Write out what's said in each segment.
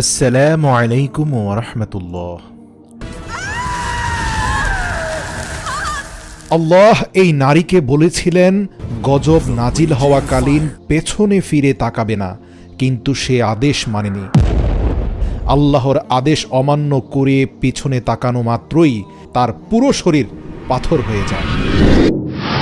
আসসালামু আলাইকুম ওরহমতুল্লাহ আল্লাহ এই নারীকে বলেছিলেন, গজব নাজিল হওয়াকালীন পেছনে ফিরে তাকাবে না, কিন্তু সে আদেশ মানেনি। আল্লাহর আদেশ অমান্য করে পেছনে তাকানো মাত্রই তার পুরো শরীর পাথর হয়ে যায়।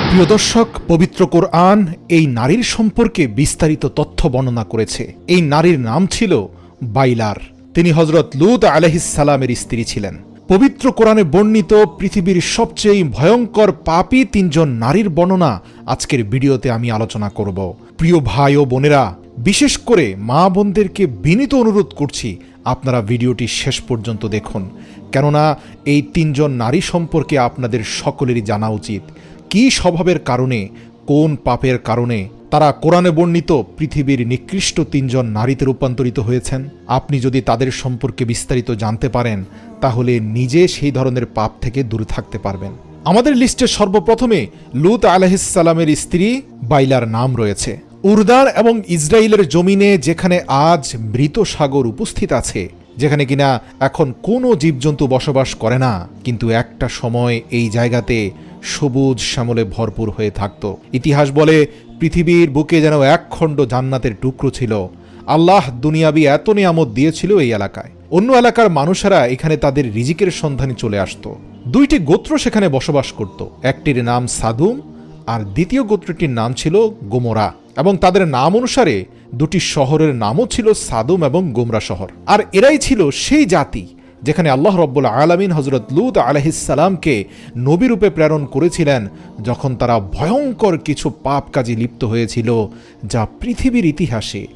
প্রিয় দর্শক, পবিত্র কোরআন এই নারীর সম্পর্কে বিস্তারিত তথ্য বর্ণনা করেছে। এই নারীর নাম ছিল বাইলার। তিনি হজরত লুত আলহিসালামের স্ত্রী ছিলেন। পবিত্র কোরআনে বর্ণিত পৃথিবীর সবচেয়ে ভয়ঙ্কর পাপী তিনজন নারীর বর্ণনা আজকের ভিডিওতে আমি আলোচনা করব। প্রিয় ভাই ও বোনেরা, বিশেষ করে মা বোনদেরকে বিনীত অনুরোধ করছি আপনারা ভিডিওটি শেষ পর্যন্ত দেখুন। কেননা এই তিনজন নারী সম্পর্কে আপনাদের সকলেরই জানা উচিত। কি স্বভাবের কারণে, কোন পাপের কারণে তারা কোরআনে বর্ণিত পৃথিবীর নিকৃষ্ট তিনজন নারীতে রূপান্তরিত হয়েছেন। আপনি যদি তাদের সম্পর্কে বিস্তারিত জানতে পারেন, তাহলে নিজে সেই ধরনের পাপ থেকে দূরে থাকতে পারবেন। আমাদের লিস্টে সর্বপ্রথমে লুত আলহিসাল্লামের স্ত্রী বাইলার নাম রয়েছে। উর্দার এবং ইসরায়েলের জমিনে যেখানে আজ মৃত সাগর উপস্থিত আছে, যেখানে কিনা এখন কোনো জীবজন্তু বসবাস করে না, কিন্তু একটা সময় এই জায়গাতে সবুজ শ্যামলে ভরপুর হয়ে থাকত। ইতিহাস বলে, পৃথিবীর বুকে যেন একখণ্ড জান্নাতের টুকরো ছিল। আল্লাহ দুনিয়াবি এত নিয়ামত দিয়েছিল এই এলাকায়। অন্য এলাকার মানুষেরা এখানে তাদের রিজিকের সন্ধানে চলে আসতো। দুইটি গোত্র সেখানে বসবাস করত। একটির নাম সাদুম, আর দ্বিতীয় গোত্রটির নাম ছিল গোমরা। এবং তাদের নাম অনুসারে দুটি শহরের নামও ছিল সাদুম এবং গোমরা শহর। আর এরাই ছিল সেই জাতি যেখানে আল্লাহ রব্বুল আলমিন হজরত লুত আলহিসাল্লামকে নবীরূপে প্রেরণ করেছিলেন, যখন তারা ভয়ঙ্কর কিছু পাপ কাজে লিপ্ত হয়েছিল যা পৃথিবীর ইতিহাসে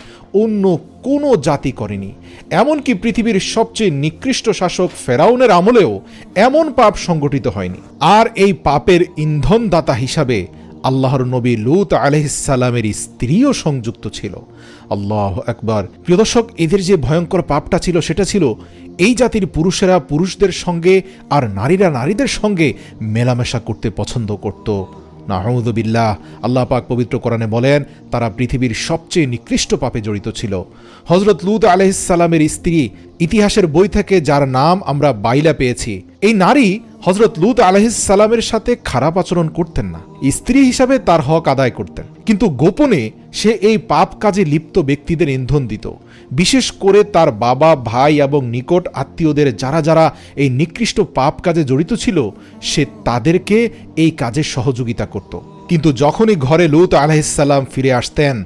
অন্য কোনো জাতি করেনি। এমনকি পৃথিবীর সবচেয়ে নিকৃষ্ট শাসক ফেরাউনের আমলেও এমন পাপ সংগঠিত হয়নি। আর এই পাপের ইন্ধনদাতা হিসাবে আল্লাহর নবী লুত আলহিসাল্লামের স্ত্রীও সংযুক্ত ছিল। আল্লাহ একবার প্রিয় দর্শক, এদের যে ভয়ঙ্কর পাপটা ছিল, সেটা ছিল এই জাতির পুরুষেরা পুরুষদের সঙ্গে আর নারীরা নারীদের সঙ্গে মেলামেশা করতে পছন্দ করত। নাহমুদবিল্লাহ আল্লাহ পাক পবিত্র কোরআনে বলেন, তারা পৃথিবীর সবচেয়ে নিকৃষ্ট পাপে জড়িত ছিল। হজরত লুদ আলহিসাল্লামের স্ত্রী ইতিহাসের বই থেকে যার নাম আমরা বাইলা পেয়েছি। এই নারী হজরত লুত আলহিসাল্লামের সাথে খারাপ আচরণ করতেন না। স্ত্রী হিসাবে তার হক আদায় করতেন। কিন্তু গোপনে সে এই পাপ কাজে লিপ্ত ব্যক্তিদের ইন্ধন দিত। বিশেষ করে তার বাবা, ভাই এবং নিকট আত্মীয়দের যারা যারা এই নিকৃষ্ট পাপ কাজে জড়িত ছিল, সে তাদেরকে এই কাজে সহযোগিতা করত। কিন্তু যখনই ঘরে লুত আলাহিসাল্লাম ফিরে আসতেন,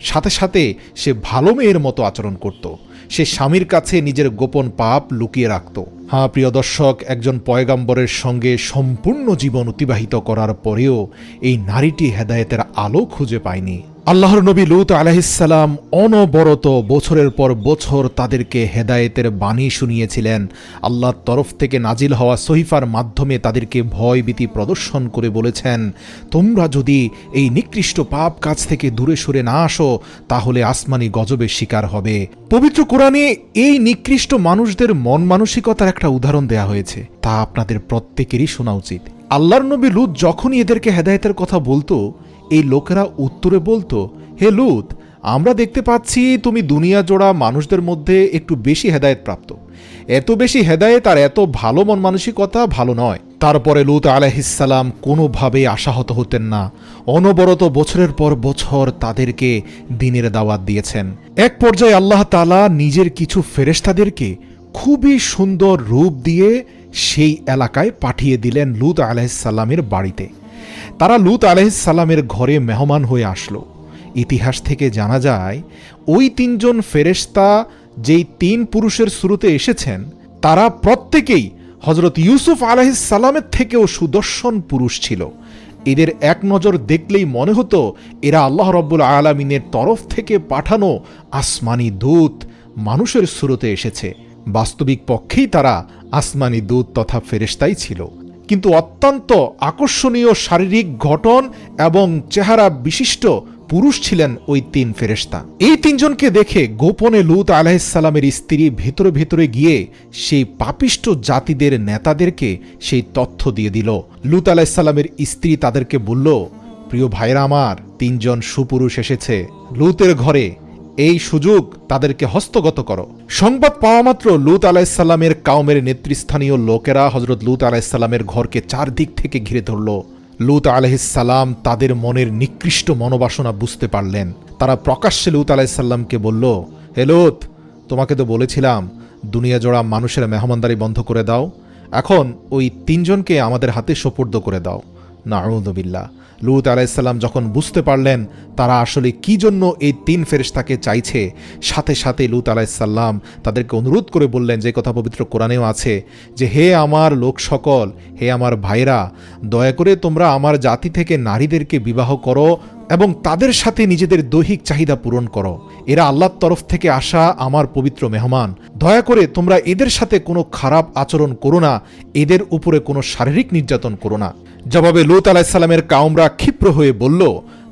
সাথে সাথে সে ভালো মেয়ের মতো আচরণ করত। সে স্বামীর কাছে নিজের গোপন পাপ লুকিয়ে রাখত। হ্যাঁ প্রিয় দর্শক, একজন পয়গাম্বরের সঙ্গে সম্পূর্ণ জীবন অতিবাহিত করার পরেও এই নারীটি হেদায়েতের আলো খুঁজে পায়নি। আল্লাহর নবী লুত আলাহিসাল্লাম অনবরত বছরের পর বছর তাদেরকে হেদায়েতের বাণী শুনিয়েছিলেন। আল্লাহর তরফ থেকে নাজিল হওয়া সহিফার মাধ্যমে তাদেরকে ভয়ভীতি প্রদর্শন করে বলেছেন, তোমরা যদি এই নিকৃষ্ট পাপ কাজ থেকে দূরে সরে না আসো, তাহলে আসমানি গজবের শিকার হবে। পবিত্র কোরআনে এই নিকৃষ্ট মানুষদের মন মানসিকতার একটা উদাহরণ দেয়া হয়েছে। তা আপনাদের প্রত্যেকেরই শোনা উচিত। আল্লাহর নবী লুত যখনই এদেরকে হেদায়েতের কথা বলতো এই লোকেরা উত্তরে বলতো, হে লুত, আমরা দেখতে পাচ্ছি তুমি দুনিয়া জোড়া মানুষদের মধ্যে একটু বেশি হেদায়েত প্রাপ্ত। এত বেশি হেদায়েত আর এত ভালো মন মানসিকতা ভালো নয়। তারপরে লুত আলাহিসাল্লাম কোনোভাবেই আশাহত হতেন না। অনবরত বছরের পর বছর তাদেরকে দিনের দাওয়াত দিয়েছেন। এক পর্যায়ে আল্লাহ তালা নিজের কিছু ফেরেস্তাদেরকে খুবই সুন্দর রূপ দিয়ে সেই এলাকায় পাঠিয়ে দিলেন লুত আলাহিসাল্লামের বাড়িতে। তারা লুত আলহিসাল্লামের ঘরে মেহমান হয়ে আসলো। ইতিহাস থেকে জানা যায়, ওই তিনজন ফেরেশতা যেই তিন পুরুষের শুরুতে এসেছেন, তারা প্রত্যেকেই হজরত ইউসুফ আলহিসাল্লামের থেকেও সুদর্শন পুরুষ ছিল। এদের এক নজর দেখলেই মনে হতো, এরা আল্লাহ রব্বুল আলমিনের তরফ থেকে পাঠানো আসমানি দূত মানুষের শুরুতে এসেছে। বাস্তবিক পক্ষেই তারা আসমানি দূত তথা ফেরেশতাই ছিল। কিন্তু অত্যন্ত আকর্ষণীয় শারীরিক গঠন এবং চেহারা বিশিষ্ট পুরুষ ছিলেন ওই তিন ফেরেস্তা এই তিনজনকে দেখে গোপনে লুত আলাহিসাল্লামের স্ত্রী ভেতরে ভেতরে গিয়ে সেই পাপিষ্ট জাতিদের নেতাদেরকে সেই তথ্য দিয়ে দিল। লুত আলাহিসাল্লামের স্ত্রী তাদেরকে বলল, প্রিয় ভাইরা আমার, তিনজন সুপুরুষ এসেছে। লুতের ঘরে এই সুযোগ তাদেরকে হস্তগত করো। সংবাদ পাওয়া মাত্র লুত আলাইসাল্লামের কাউমের নেতৃস্থানীয় লোকেরা হজরত লুত আলাইসাল্লামের ঘরকে চারদিক থেকে ঘিরে ধরল। লুত আলাইসাল্লাম তাদের মনের নিকৃষ্ট মনোবাসনা বুঝতে পারলেন। তারা প্রকাশ্যে লুত আলাইসাল্লামকে বলল, হে লুত, তোমাকে তো বলেছিলাম, দুনিয়া জোড়া মানুষের মেহমানদারি বন্ধ করে দাও। এখন ওই তিনজনকে আমাদের হাতে সোপর্দ করে দাও। না নাউদবিল্লা লুত আলাইসাল্লাম যখন বুঝতে পারলেন তারা আসলে কি জন্য এই তিন ফেরেশতাকে চাইছে, সাথে সাথে লুত আলাইসাল্লাম তাদেরকে অনুরোধ করে বললেন যে কথা পবিত্র কোরআনেও আছে যে, হে আমার লোক সকল, হে আমার ভাইরা, দয়া করে তোমরা আমার জাতি থেকে নারীদেরকে বিবাহ করো এবং তাদের সাথে নিজেদের দৈহিক চাহিদা পূরণ করো। এরা আল্লাহর তরফ থেকে আসা আমার পবিত্র মেহমান। দয়া করে তোমরা এদের সাথে কোনো খারাপ আচরণ করো না। এদের উপরে কোনো শারীরিক নির্যাতন করো না। জবাবে লুত আলাহিসাল্লামের কাউমরা ক্ষিপ্র হয়ে বলল,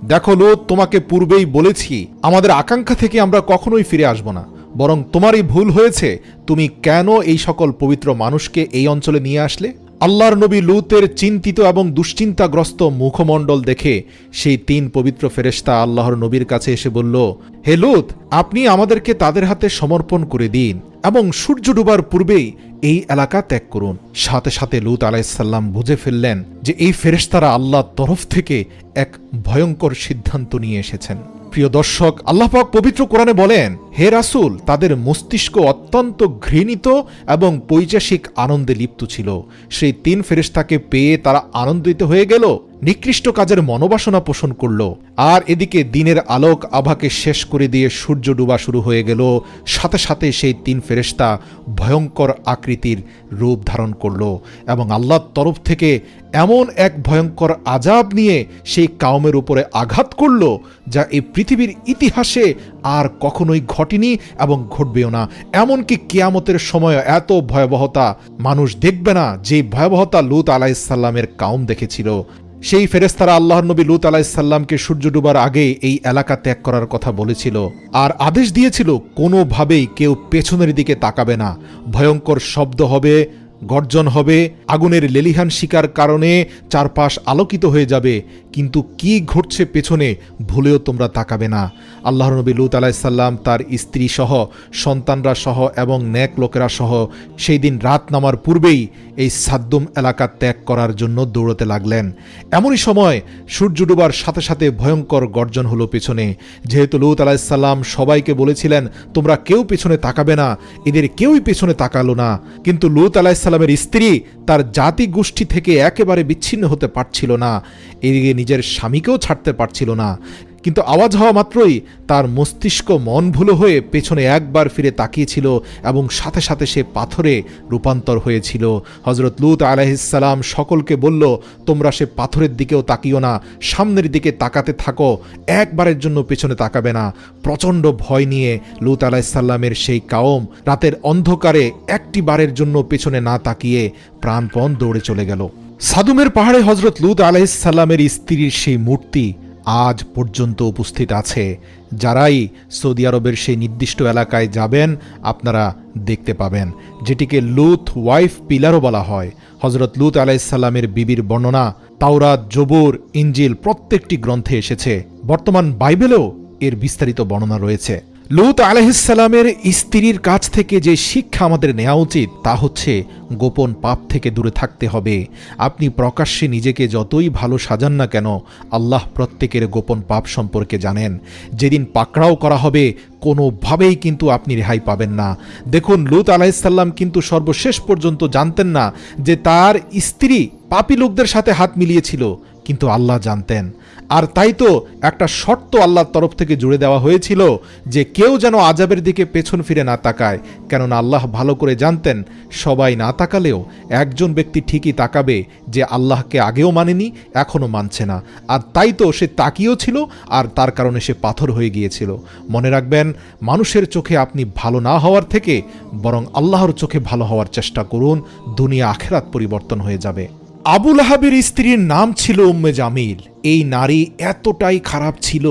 দেখো লোত, তোমাকে পূর্বেই বলেছি, আমাদের আকাঙ্ক্ষা থেকে আমরা কখনোই ফিরে আসব না। বরং তোমারই ভুল হয়েছে। তুমি কেন এই সকল পবিত্র মানুষকে এই অঞ্চলে নিয়ে আসলে? আল্লাহর নবী লুতের চিন্তিত এবং দুশ্চিন্তাগ্রস্ত মুখমণ্ডল দেখে সেই তিন পবিত্র ফেরেশতা আল্লাহর নবীর কাছে এসে বলল, হে লুত, আপনি আমাদেরকে তাদের হাতে সমর্পণ করে দিন এবং সূর্য ডুবার পূর্বেই এই এলাকা ত্যাগ করুন। সাথে সাথে লুত আলাইসাল্লাম বুঝে ফেললেন যে এই ফেরেশতারা আল্লাহর তরফ থেকে এক ভয়ঙ্কর সিদ্ধান্ত নিয়ে এসেছেন। প্রিয় দর্শক, আল্লাহ পাক পবিত্র কোরআনে বলেন হে রাসুল, তাদের মস্তিষ্ক অত্যন্ত ঘৃণিত এবং পৈচাসিক আনন্দে লিপ্ত ছিল। সেই তিন ফেরেশতাকে পেয়ে তারা আনন্দিত হয়ে গেল, নিকৃষ্ট কাজের মনোবাসনা পোষণ করল। আর এদিকে দিনের আলোক আভাকে শেষ করে দিয়ে সূর্য ডুবা শুরু হয়ে গেল। সাথে সাথে সেই তিন ফেরেশতা ভয়ঙ্কর আকৃতির রূপ ধারণ করল এবং আল্লাহর তরফ থেকে এমন এক ভয়ঙ্কর আজাব নিয়ে সেই কাউমের উপরে আঘাত করল, যা এই পৃথিবীর ইতিহাসে আর কখনোই ঘটেনি এবং ঘটবেও না। এমনকি কেয়ামতের সময় এত ভয়াবহতা মানুষ দেখবে না যে ভয়াবহতা লুত আলাইসাল্লামের কাউম দেখেছিল। সেই ফেরেস্তারা আল্লাহর নবী লুত আলাইসাল্লামকে সূর্য ডুবার আগে এই এলাকা ত্যাগ করার কথা বলেছিল। আর আদেশ দিয়েছিল, কোনোভাবেই কেউ পেছনের দিকে তাকাবে না। ভয়ঙ্কর শব্দ হবে, গর্জন হবে, আগুনের লেলিহান শিকার কারণে চারপাশ আলোকিত হয়ে যাবে। কিন্তু কি ঘটছে পেছনে ভুলেও তোমরা তাকাবে না। আল্লাহর নবী লুত আলাইসাল্লাম তার স্ত্রী সহ, সন্তানরা সহ এবং ন্যাক লোকেরা সহ সেই দিন রাত নামার পূর্বেই এই সাদ্দুম এলাকা ত্যাগ করার জন্য দৌড়তে লাগলেন। এমনই সময় সূর্য ডুবার সাথে সাথে ভয়ঙ্কর গর্জন হলো পেছনে। যেহেতু লুত আলাইসাল্লাম সবাইকে বলেছিলেন, তোমরা কেউ পেছনে তাকাবে না, এদের কেউই পেছনে তাকালো না। কিন্তু লুত আলাইসাল্লামের স্ত্রী তার জাতি গোষ্ঠী থেকে একেবারে বিচ্ছিন্ন হতে পারছিল না। এদিকে নিজের স্বামীকেও ছাড়তে পারছিল না। কিন্তু আওয়াজ হওয়া মাত্রই তার মস্তিষ্ক মন ভুলো হয়ে পেছনে একবার ফিরে তাকিয়েছিল এবং সাথে সাথে সে পাথরে রূপান্তর হয়েছিল। হজরত লুত আলাহিসাল্লাম সকলকে বলল, তোমরা সে পাথরের দিকেও তাকিও না, সামনের দিকে তাকাতে থাকো, একবারের জন্য পেছনে তাকাবে না। প্রচণ্ড ভয় নিয়ে লুত আলাহিসাল্লামের সেই কাওম রাতের অন্ধকারে একটি বারের জন্য পেছনে না তাকিয়ে প্রাণপণ দৌড়ে চলে গেল। সাদুমের পাহাড়ে হজরত লুত আলাইসাল্লামের স্ত্রীর সেই মূর্তি আজ পর্যন্ত উপস্থিত আছে। যারাই সৌদি আরবের সেই নির্দিষ্ট এলাকায় যাবেন, আপনারা দেখতে পাবেন। যেটিকে লুথ ওয়াইফ পিলারও বলা হয়। হজরত লুত আলাইসাল্লামের বিবির বর্ণনা, তাওরাত, জবুর ইঞ্জিল প্রত্যেকটি গ্রন্থে এসেছে। বর্তমান বাইবেলেও এর বিস্তারিত বর্ণনা রয়েছে। লুত আলহিসাল্লামের স্ত্রীর কাছ থেকে যে শিক্ষা আমাদের নেওয়া উচিত, তা হচ্ছে গোপন পাপ থেকে দূরে থাকতে হবে। আপনি প্রকাশ্যে নিজেকে যতই ভালো সাজান না কেন, আল্লাহ প্রত্যেকের গোপন পাপ সম্পর্কে জানেন। যেদিন পাকড়াও করা হবে, কোনোভাবেই কিন্তু আপনি রেহাই পাবেন না। দেখুন, লুত আলাহিসাল্লাম কিন্তু সর্বশেষ পর্যন্ত জানতেন না যে তার স্ত্রী পাপি লোকদের সাথে হাত মিলিয়েছিল, কিন্তু আল্লাহ জানতেন। আর তাই তো একটা শর্ত আল্লাহর তরফ থেকে জুড়ে দেওয়া হয়েছিল যে কেউ যেন আজাবের দিকে পেছন ফিরে না তাকায়। কেননা আল্লাহ ভালো করে জানতেন, সবাই না তাকালেও একজন ব্যক্তি ঠিকই তাকাবে যে আল্লাহকে আগেও মানেনি, এখনও মানছে না। আর তাই তো সে তাকিয়েও ছিল আর তার কারণে সে পাথর হয়ে গিয়েছিল। মনে রাখবেন, মানুষের চোখে আপনি ভালো না হওয়ার থেকে বরং আল্লাহর চোখে ভালো হওয়ার চেষ্টা করুন, দুনিয়া আখেরাত পরিবর্তন হয়ে যাবে। আবুল আহাবের স্ত্রীর নাম ছিল উম্মে জামিল। এই নারী এতটাই খারাপ ছিল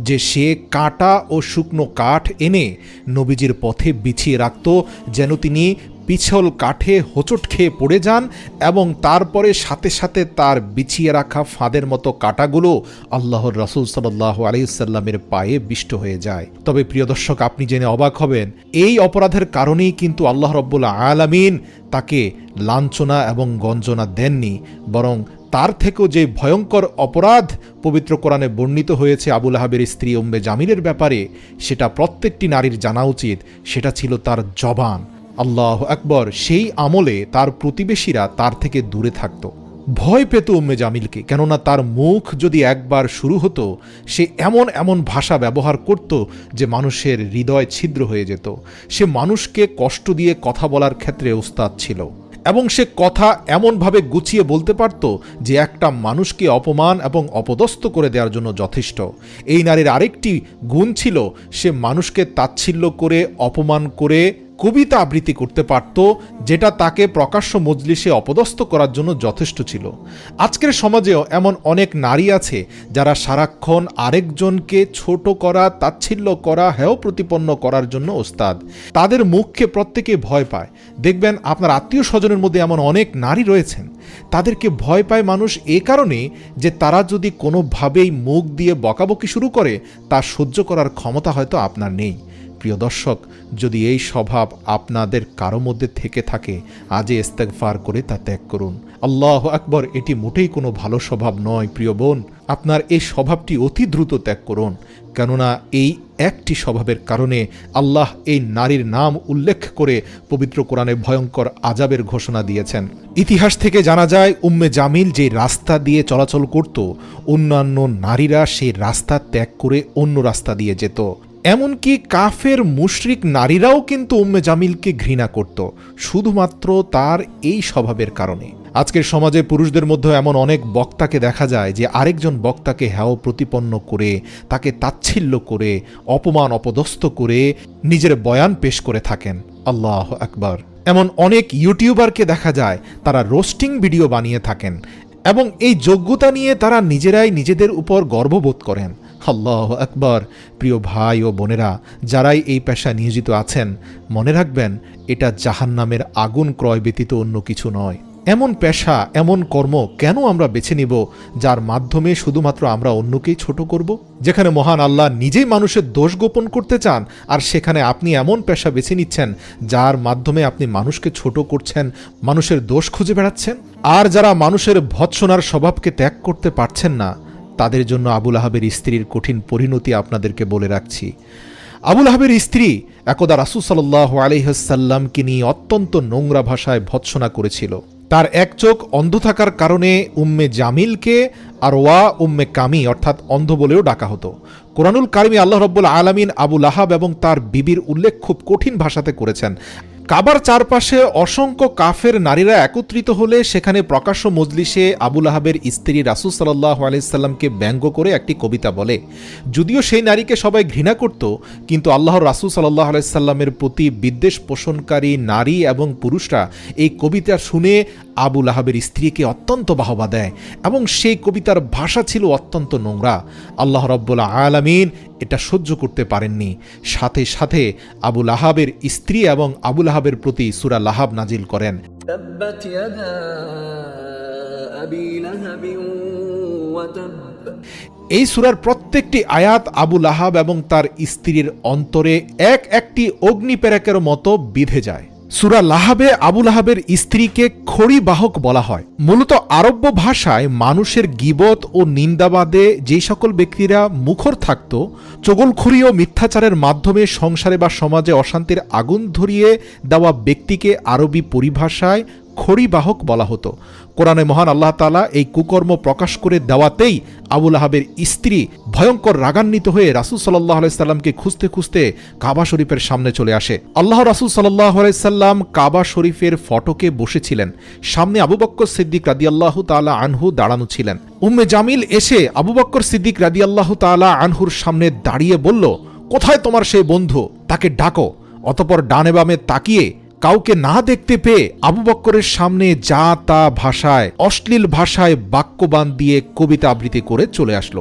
যে সে কাঁটা ও শুকনো কাঠ এনে নবীজির পথে বিছিয়ে রাখত, যেন তিনি পিছল কাঠে হোঁচট খেয়ে পড়ে যান এবং তারপরে সাথে সাথে তার বিছিয়ে রাখা ফাঁদের মতো কাটাগুলো আল্লাহর রসুল সাল্লাহ আলাইসাল্লামের পায়ে বিষ্ট হয়ে যায়। তবে প্রিয় দর্শক, আপনি জেনে অবাক হবেন, এই অপরাধের কারণেই কিন্তু আল্লাহ রব্বুল্লা আলামিন তাকে লাঞ্ছনা এবং গঞ্জনা দেননি, বরং তার থেকেও যে ভয়ঙ্কর অপরাধ পবিত্র কোরআনে বর্ণিত হয়েছে আবুল আহাবের স্ত্রী ওম্বে জামিলের ব্যাপারে, সেটা প্রত্যেকটি নারীর জানা উচিত, সেটা ছিল তার জবান। আল্লাহ আকবর, সেই আমলে তার প্রতিবেশীরা তার থেকে দূরে থাকত। ভয় পেত উম্মে জামিলকে, কেননা তার মুখ যদি একবার শুরু হতো, সে এমন এমন ভাষা ব্যবহার করত যে মানুষের হৃদয় ছিদ্র হয়ে যেত। সে মানুষকে কষ্ট দিয়ে কথা বলার ক্ষেত্রে ওস্তাদ ছিল। এবং সে কথা এমনভাবে গুছিয়ে বলতে পারত যে একটা মানুষকে অপমান এবং অপদস্থ করে দেওয়ার জন্য যথেষ্ট। এই নারীর আরেকটি গুণ ছিল, সে মানুষকে তাচ্ছিল্য করে, অপমান করে কবিতা আবৃত্তি করতে পারত, যেটা তাকে প্রকাশ্য মজলিসে অপদস্থ করার জন্য যথেষ্ট ছিল। আজকের সমাজেও এমন অনেক নারী আছে, যারা সারাক্ষণ আরেকজনকে ছোট করা, তাচ্ছিল্য করা, হেয় প্রতিপন্ন করার জন্য ওস্তাদ। তাদের মুখকে প্রত্যেকে ভয় পায়। দেখবেন আপনার আত্মীয় স্বজনের মধ্যে এমন অনেক নারী রয়েছেন। তাদেরকে ভয় পায় মানুষ এ কারণে যে তারা যদি কোনোভাবেই মুখ দিয়ে বকাবকি শুরু করে, তা সহ্য করার ক্ষমতা হয়তো আপনার নেই। প্রিয় দর্শক, যদি এই স্বভাব আপনাদের কারও মধ্যে থেকে থাকে আজই ইস্তেগফার করে তা ত্যাগ করুন। আল্লাহ আকবর, এটি মোটেই কোনো ভালো স্বভাব নয়, প্রিয় বোন। আপনার এই স্বভাবটি অতি দ্রুত ত্যাগ করুন। কেননা এই একটি স্বভাবের কারণে আল্লাহ এই নারীর নাম উল্লেখ করে পবিত্র কোরআনে ভয়ঙ্কর আজাবের ঘোষণা দিয়েছেন। ইতিহাস থেকে জানা যায়, উম্মে জামিল যে রাস্তা দিয়ে চলাচল করত, অন্যান্য নারীরা সেই রাস্তা ত্যাগ করে অন্য রাস্তা দিয়ে যেত। এমনকি কাফের মুশরিক নারীরাও কিন্তু উম্মে জামিলকে ঘৃণা করত, শুধুমাত্র তার এই স্বভাবের কারণে। আজকের সমাজে পুরুষদের মধ্যে এমন অনেক বক্তাকে দেখা যায় যে আরেকজন বক্তাকে হ্যাও প্রতিপন্ন করে, তাকে তাচ্ছিল্য করে, অপমান অপদস্থ করে নিজের বয়ান পেশ করে থাকেন। আল্লাহ আকবার। এমন অনেক ইউটিউবারকে দেখা যায়, তারা রোস্টিং ভিডিও বানিয়ে থাকেন এবং এই যোগ্যতা নিয়ে তারা নিজেরাই নিজেদের উপর গর্ববোধ করেন। আল্লাহ আকবর। প্রিয় ভাই ও বোনেরা, যারাই এই পেশায় নিয়োজিত আছেন, মনে রাখবেন, এটা জাহান্নামের আগুন ক্রয় ব্যতীত অন্য কিছু নয়। এমন পেশা, এমন কর্ম কেন আমরা বেছে নিব, যার মাধ্যমে শুধুমাত্র আমরা অন্যকেই ছোট করব? যেখানে মহান আল্লাহ নিজেই মানুষের দোষ গোপন করতে চান, আর সেখানে আপনি এমন পেশা বেছে নিচ্ছেন, যার মাধ্যমে আপনি মানুষকে ছোট করছেন, মানুষের দোষ খুঁজে বেড়াচ্ছেন? আর যারা মানুষের ভৎসনার স্বভাবকে ত্যাগ করতে পারছেন না তাদের জন্য আবুল আহাবের স্ত্রীর কঠিন পরিণতি আপনাদেরকে বলে রাখছি। আবুল আহাবের স্ত্রী একদা রাসুল সাল্লাহ আলহ্লামকে নিয়ে অত্যন্ত নোংরা ভাষায় ভৎসনা করেছিল। তার এক চোখ অন্ধ থাকার কারণে উম্মে জামিলকে আর ওয়া উম্মে কামি অর্থাৎ অন্ধ বলেও ডাকা হতো। কোরআনুল কারিমি আল্লাহ রব্বুল আলমিন আবুল আহাব এবং তার বিবির উল্লেখ খুব কঠিন ভাষাতে করেছেন। কাবার চারপাশে অসংখ্য কাফের নারীরা একত্রিত হলে সেখানে প্রকাশ্য মজলিসে আবুল আহাবের স্ত্রী রাসুল সাল্লাহ আলাইসাল্লামকে ব্যঙ্গ করে একটি কবিতা বলে। যদিও সেই নারীকে সবাই ঘৃণা করত, কিন্তু আল্লাহর রাসুল সাল্লাহ আলাইসাল্লামের প্রতি বিদ্বেষ পোষণকারী নারী এবং পুরুষরা এই কবিতা শুনে আবুল আহাবের স্ত্রীকে অত্যন্ত বাহবা দেয় এবং সেই কবিতার ভাষা ছিল অত্যন্ত নোংরা। আল্লাহ রব্বুল্লা আলামিন এটা সহ্য করতে পারেননি। সাথে সাথে আবু লাহাবের স্ত্রী এবং আবু আহাবের প্রতি সুরা লাহাব নাজিল করেন। এই সুরার প্রত্যেকটি আয়াত আবু লাহাব এবং তার স্ত্রীর অন্তরে এক একটি অগ্নিপ্যারাকের মতো বিধে যায়। সুরা লাহাবে আবুল আহাবের স্ত্রীকে খড়ি বাহক বলা হয়। মূলত আরব্য ভাষায় মানুষের গিবত ও নিন্দাবাদে যে সকল ব্যক্তিরা মুখর থাকত চগলখড়ি ও মিথ্যাচারের মাধ্যমে সংসারে বা সমাজে অশান্তির আগুন ধরিয়ে দেওয়া ব্যক্তিকে আরবি পরিভাষায় খড়িবাহক বলা হতো। কোরআনে মহান আল্লাহ তালা এই কুকর্ম প্রকাশ করে দেওয়াতেই আবুল আহাবের স্ত্রী ভয়ঙ্কর রাগান্বিত হয়ে রাসুল সাল্লাহ আলাইসাল্লামকে খুঁজতে খুঁজতে কাবা শরীফের সামনে চলে আসে। আল্লাহ রাসুল সাল্লাহ আলাইসাল্লাম কাবা শরীফের ফটকে বসেছিলেন। সামনে আবু বক্কর সিদ্দিক রাদিয়াল্লাহু তালা আনহু দাঁড়ানো ছিলেন। উম্মে জামিল এসে আবু বক্কর সিদ্দিক রাদিয়াল্লাহু তালা আনহুর সামনে দাঁড়িয়ে বলল, কোথায় তোমার সেই বন্ধু? তাকে ডাকো। অতপর ডানে বামে তাকিয়ে কাউকে না দেখতে পেয়ে আবু বক্করের সামনে যা তা ভাষায়, অশ্লীল ভাষায় বাক্যবান দিয়ে কবিতা আবৃত্তি করে চলে আসলো।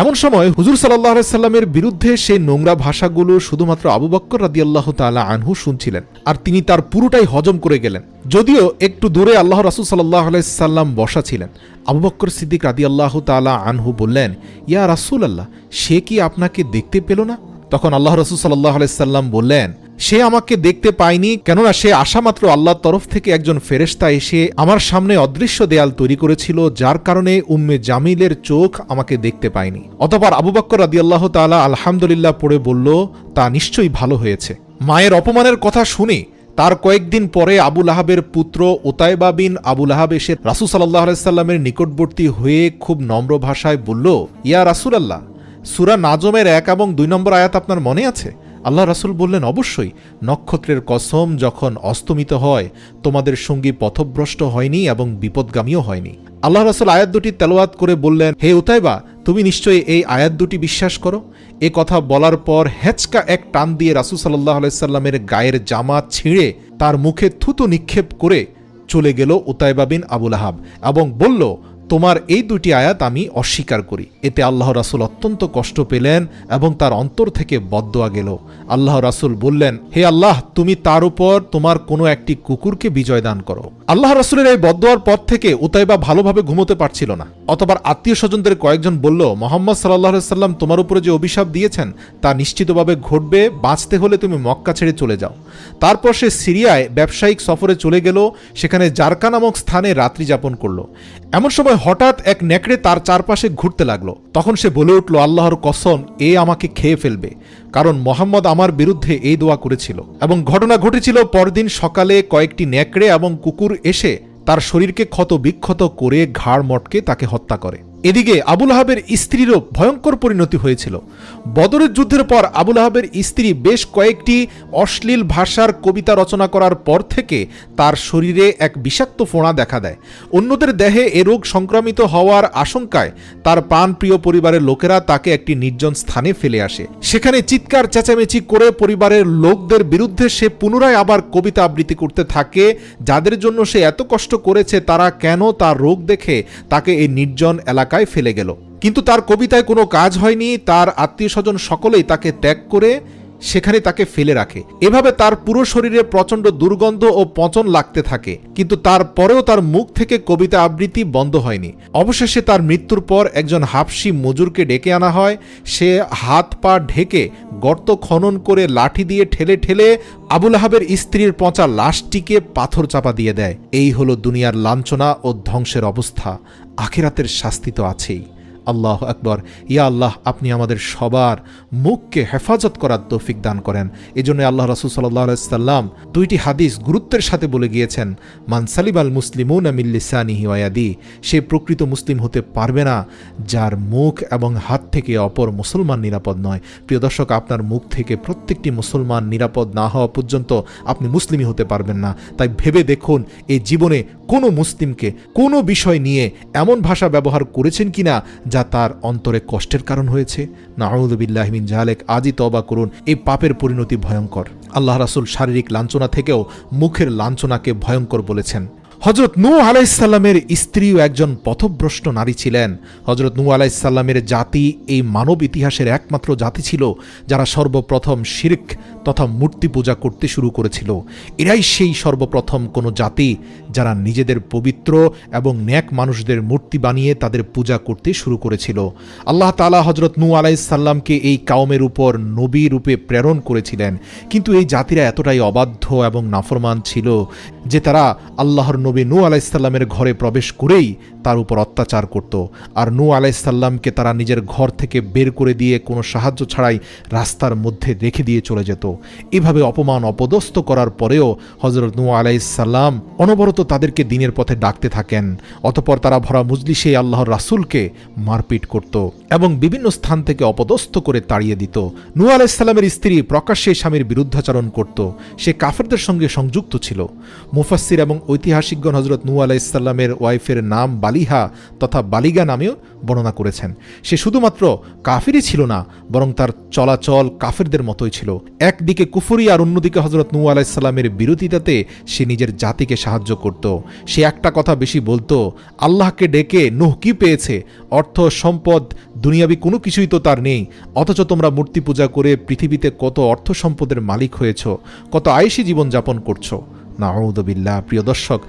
এমন সময় হুজুর সাল্লাহ সাল্লামের বিরুদ্ধে সেই নোংরা ভাষাগুলো শুধুমাত্র আবু বক্কর রাদিয়াল্লাহ তালা আনহু শুনছিলেন আর তিনি তার পুরোটাই হজম করে গেলেন। যদিও একটু দূরে আল্লাহ রাসুল সাল্লাহ সাল্লাম বসা ছিলেন। আবু বক্কর সিদ্দিক রাদিয়াল্লাহ তালা আনহু বললেন, ইয়া রাসুল আল্লাহ সে কি আপনাকে দেখতে পেল না? তখন আল্লাহ রসুল সাল্লাহ সাল্লাম বললেন সে আমাকে দেখতে পায়নি, কেননা সে আশামাত্র আল্লাহর তরফ থেকে একজন ফেরেস্তা এসে আমার সামনে অদৃশ্য দেয়াল তৈরি করেছিল, যার কারণে উম্মে জামিলের চোখ আমাকে দেখতে পায়নি। অতপর আবু বক্কর রাদি আল্লাহ তালা আলহামদুলিল্লাহ পড়ে বলল, তা নিশ্চয়ই ভালো হয়েছে। মায়ের অপমানের কথা শুনে তার কয়েকদিন পরে আবুল আহাবের পুত্র ওতায়বা বিন আবুল আহাব এসে রাসুল সাল্লাহ সাল্লামের নিকটবর্তী হয়ে খুব নম্র ভাষায় বলল, ইয়া রাসুল আল্লাহ সুরা নাজমের এক এবং দুই নম্বর আয়াত আপনার মনে আছে? আল্লাহ রাসুল বললেন, অবশ্যই, নক্ষত্রের কসম যখন অস্তমিত হয়, তোমাদের সঙ্গী পথভ্রষ্ট হয়নি এবং বিপদগামীও হয়নি। আল্লাহ রাসুল আয়াত দুটি তেলোয়াত করে বললেন, হে উতাইবা তুমি নিশ্চয়ই এই আয়াত দুটি বিশ্বাস করো? এ কথা বলার পর হেচকা এক টান দিয়ে রাসুল সাল্লাহ আলাইসাল্লামের গায়ের জামা ছিঁড়ে তার মুখে থুতু নিক্ষেপ করে চলে গেল উতাইবা বিন আবুল আহাব এবং বলল তোমার এই দুটি আয়াত আমি অস্বীকার করি। এতে আল্লাহ রাসুল অত্যন্ত কষ্ট পেলেন এবং তার অন্তর থেকে বদোয়া গেল। আল্লাহ রাসুল বললেন, হে আল্লাহ, তুমি তার উপর তোমার কোনো একটি কুকুরকে বিজয় দান করো। আল্লাহ রাসুলের এই বদোয়ার পর থেকে উতাইবা ভালোভাবে ঘুমোতে পারছিল না। অতবার আত্মীয় স্বজনদের কয়েকজন বলল, মোহাম্মদ সাল্লাহ সাল্লাম তোমার উপরে যে অভিশাপ দিয়েছেন, তা নিশ্চিতভাবে ঘটবে। বাঁচতে হলে তুমি মক্কা ছেড়ে চলে যাও। তারপর সে সিরিয়ায় ব্যবসায়িক সফরে চলে গেল, সেখানে জারকা নামক স্থানে রাত্রি যাপন করল। এমন সময় হঠাৎ এক নেকড়ে তার চারপাশে ঘুরতে লাগল। তখন সে বলে উঠল, আল্লাহর কসম, এ আমাকে খেয়ে ফেলবে। কারণ মোহাম্মদ আমার বিরুদ্ধে এই দোয়া করেছিল। এবং ঘটনা ঘটেছিল পরদিন সকালে কয়েকটি নেকড়ে এবং কুকুর এসে তার শরীরকে ক্ষত বিক্ষত করে ঘাড় মটকে তাকে হত্যা করে। এদিকে আবুল আহাবের স্ত্রীরও ভয়ঙ্কর পরিণতি হয়েছিল। বদরের যুদ্ধের পর আবুল আহাবের স্ত্রী বেশ কয়েকটি অশ্লীল ভাষার কবিতা রচনা করার পর থেকে তার শরীরে এক বিষাক্ত ফোঁড়া দেখা দেয়। অন্যদের দেহে এ রোগ সংক্রামিত হওয়ার আশঙ্কায় তার প্রাণপ্রিয় পরিবারের লোকেরা তাকে একটি নির্জন স্থানে ফেলে আসে। সেখানে চিৎকার, চেঁচামেচি করে পরিবারের লোকদের বিরুদ্ধে সে পুনরায় আবার কবিতা আবৃত্তি করতে থাকে, যাদের জন্য সে এত কষ্ট করেছে, তারা কেন তার রোগ দেখে তাকে এই নির্জন এলাকায় ফেলে গেল। কিন্তু তার কবিতায় কোনো কাজ হয়নি, তার আত্মীয় স্বজন সকলেই তাকে ত্যাগ করে সেখানে তাকে ফেলে রাখে। এভাবে তার পুরো শরীরে প্রচণ্ড দুর্গন্ধ ও পচন লাগতে থাকে, কিন্তু তারপরেও তার মুখ থেকে কবিতা আবৃত্তি বন্ধ হয়নি। অবশেষে তার মৃত্যুর পর একজন হাফসি মজুরকে ডেকে আনা হয়। সে হাত পা ঢেকে গর্ত খনন করে লাঠি দিয়ে ঠেলে ঠেলে আবুল আহাবের স্ত্রীর পচা লাশটিকে পাথর চাপা দিয়ে দেয়। এই হলো দুনিয়ার লাঞ্ছনা ও ধ্বংসের অবস্থা। আখিরাতের শাস্তি তো আছেই। আল্লাহ আকবর। ইয়া আল্লাহ, আপনি আমাদের সবার মুখকে হেফাজত করার তৌফিক দান করেন। এজন্য আল্লাহ রাসুল সাল্লাহ সাল্লাম দুইটি হাদিস গুরুত্বের সাথে বলে গিয়েছেন মানসালিব আল মুসলিমুন আমিল্লিসানিহি ওয়াদি সে প্রকৃত মুসলিম হতে পারবে না যার মুখ এবং হাত থেকে অপর মুসলমান নিরাপদ নয়। প্রিয় দর্শক, আপনার মুখ থেকে প্রত্যেকটি মুসলমান নিরাপদ না হওয়া পর্যন্ত আপনি মুসলিমই হতে পারবেন না। তাই ভেবে দেখুন, এই জীবনে কোনো মুসলিমকে কোনো বিষয় নিয়ে এমন ভাষা ব্যবহার করেছেন কিনা যা তার অন্তরে কষ্টের কারণ হয়েছে নাউদুবিল্লাহমিন জাহালেক আজই তবা করুন, এই পাপের পরিণতি ভয়ঙ্কর। আল্লাহ রাসুল শারীরিক লাঞ্ছনা থেকেও মুখের লাঞ্ছনাকে ভয়ঙ্কর বলেছেন। হজরত নূ আলাইসাল্লামের স্ত্রীও একজন পথভ্রষ্ট নারী ছিলেন। হজরত নূ আলাইসাল্লামের জাতি এই মানব ইতিহাসের একমাত্র জাতি ছিল, যারা সর্বপ্রথম শির্ক তথা মূর্তি পূজা করতে শুরু করেছিল। এরাই সেই সর্বপ্রথম কোনো জাতি যারা নিজেদের পবিত্র এবং ন্যাক মানুষদের মূর্তি বানিয়ে তাদের পূজা করতে শুরু করেছিল। আল্লাহ তালা হজরত নূ আলাইসাল্লামকে এই কাউমের উপর নবী রূপে প্রেরণ করেছিলেন। কিন্তু এই জাতিরা এতটাই অবাধ্য এবং নাফরমান ছিল যে তারা আল্লাহর নবী নূ আলাইসাল্লামের ঘরে প্রবেশ করেই তার উপর অত্যাচার করত। আর নূ আলাইসাল্লামকে তারা নিজের ঘর থেকে বের করে দিয়ে কোনো সাহায্য ছাড়াই রাস্তার মধ্যে রেখে দিয়ে চলে যেত। এভাবে অপমান অপদস্থ করার পরেও হজরত নূ আলাইসাল্লাম অনবরত তাদেরকে দিনের পথে ডাকতে থাকেন। অতপর তারা ভরা মুজলিসে আল্লাহর রাসুলকে মারপিট করত এবং বিভিন্ন স্থান থেকে অপদস্থ করে তাড়িয়ে দিত। নূ আলাইসাল্লামের স্ত্রী প্রকাশ্যে স্বামীর বিরুদ্ধাচরণ করত। সে কাফেরদের সঙ্গে সংযুক্ত ছিল। মুফাসির এবং ঐতিহাসিকগণ হজরত নু আলাইসাল্লামের ওয়াইফের নাম বালিহা তথা বালিগা নামেও বর্ণনা করেছেন। সে শুধুমাত্র কাফিরই ছিল না, বরং তার চলাচল কাফেরদের মতোই ছিল। একদিকে কুফুরি আর অন্যদিকে হজরত নু আলাইসাল্লামের বিরোধিতাতে সে নিজের জাতিকে সাহায্য করত। সে একটা কথা বেশি বলতো, আল্লাহকে ডেকে নুহ কি পেয়েছে? অর্থ, সম্পদ, দুনিয়াবি কোনো কিছুই তো তার নেই। অথচ তোমরা মূর্তি পূজা করে পৃথিবীতে কত অর্থ সম্পদের মালিক হয়েছ, কত আয়েসি জীবনযাপন করছ। নাউদবিল্লা প্রিয় দর্শক,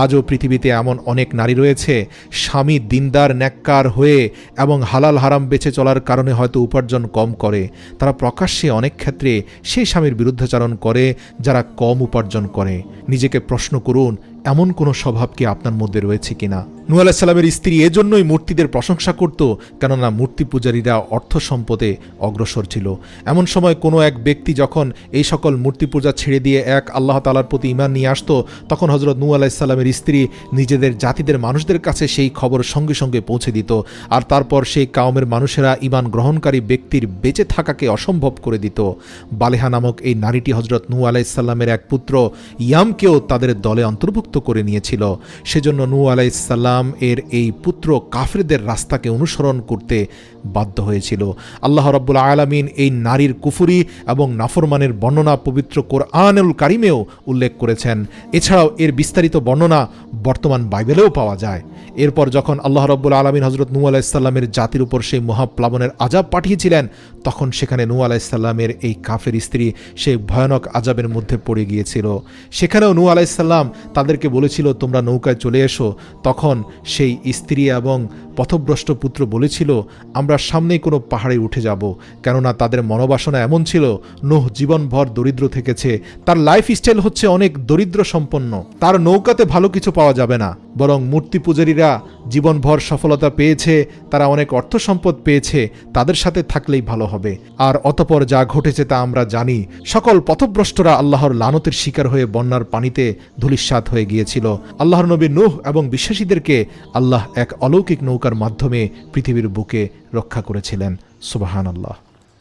আজও পৃথিবীতে এমন অনেক নারী রয়েছে, স্বামী দিনদার, ন্যাক্কার হয়ে এবং হালাল হারাম বেঁচে চলার কারণে হয়তো উপার্জন কম করে। তারা প্রকাশ্যে অনেক ক্ষেত্রে সেই স্বামীর বিরুদ্ধাচারণ করে, যারা কম উপার্জন করে। নিজেকে প্রশ্ন করুন, এমন কোনো স্বভাব কি আপনার মধ্যে রয়েছে কিনা? নু আলাহিসাল্লামের স্ত্রী এজন্যই মূর্তিদের প্রশংসা করত, কেননা মূর্তি পূজারীরা অর্থ সম্পদে অগ্রসর ছিল। এমন সময় কোনো এক ব্যক্তি যখন এই সকল মূর্তি পূজা ছেড়ে দিয়ে এক আল্লাহ তালার প্রতি ইমান নিয়ে আসতো, তখন হজরত নু আলাহিসাল্লামের স্ত্রী নিজেদের জাতিদের মানুষদের কাছে সেই খবর সঙ্গে সঙ্গে পৌঁছে দিত, আর তারপর সেই কাউমের মানুষেরা ইমান গ্রহণকারী ব্যক্তির বেঁচে থাকাকে অসম্ভব করে দিত। বালেহা নামক এই নারীটি হজরত নু আলাইসাল্লামের এক পুত্র ইয়ামকেও তাদের দলে অন্তর্ভুক্ত করে নিয়েছিল। সেজন্য নু আলাইসাল্লাম এর এই পুত্র কাফেরদের রাস্তাকে অনুসরণ করতে বাধ্য হয়েছিল। আল্লাহ রব্বুল আলামিন এই নারীর কুফুরি এবং নাফরমানের বর্ণনা পবিত্র কোরআনুল কারিমেও উল্লেখ করেছেন। এছাড়াও এর বিস্তারিত বর্ণনা বর্তমান বাইবেলেও পাওয়া যায়। এরপর যখন আল্লাহ রব্বুল আলমিন হজরত নু আলাইসাল্লামের জাতির উপর সেই মহাপ্লাবনের আজাব পাঠিয়েছিলেন, তখন সেখানে নু আলাইসাল্লামের এই কাফের স্ত্রী সেই ভয়ানক আজাবের মধ্যে পড়ে গিয়েছিল। সেখানেও নু আলাইসাল্লাম তাদেরকে বলেছিল, তোমরা নৌকায় চলে এসো। তখন সেই স্ত্রী এবং পথভ্রষ্ট পুত্র বলেছিল আমরা সামনেই কোনো পাহাড়ে উঠে যাব। কেননা তাদের মনোবাসনা এমন ছিল, নোহ জীবনভর দরিদ্র থেকেছে। তার লাইফ স্টাইল হচ্ছে অনেক দরিদ্র সম্পন্ন তার নৌকাতে ভালো কিছু পাওয়া যাবে না। বরং মূর্তি পূজারীরা জীবনভর সফলতা পেয়েছে, তারা অনেক অর্থ সম্পদ পেয়েছে, তাদের সাথে থাকলেই ভালো হবে। আর অতপর যা ঘটেছে তা আমরা জানি। সকল পথভ্রষ্টরা আল্লাহর লানতের শিকার হয়ে বন্যার পানিতে ধূলিস্বাদ হয়ে গিয়েছিল। আল্লাহর নবী নূহ এবং বিশ্বাসীদেরকে আল্লাহ এক অলৌকিক নৌকার মাধ্যমে পৃথিবীর বুকে রক্ষা করেছিলেন সুবাহান আল্লাহ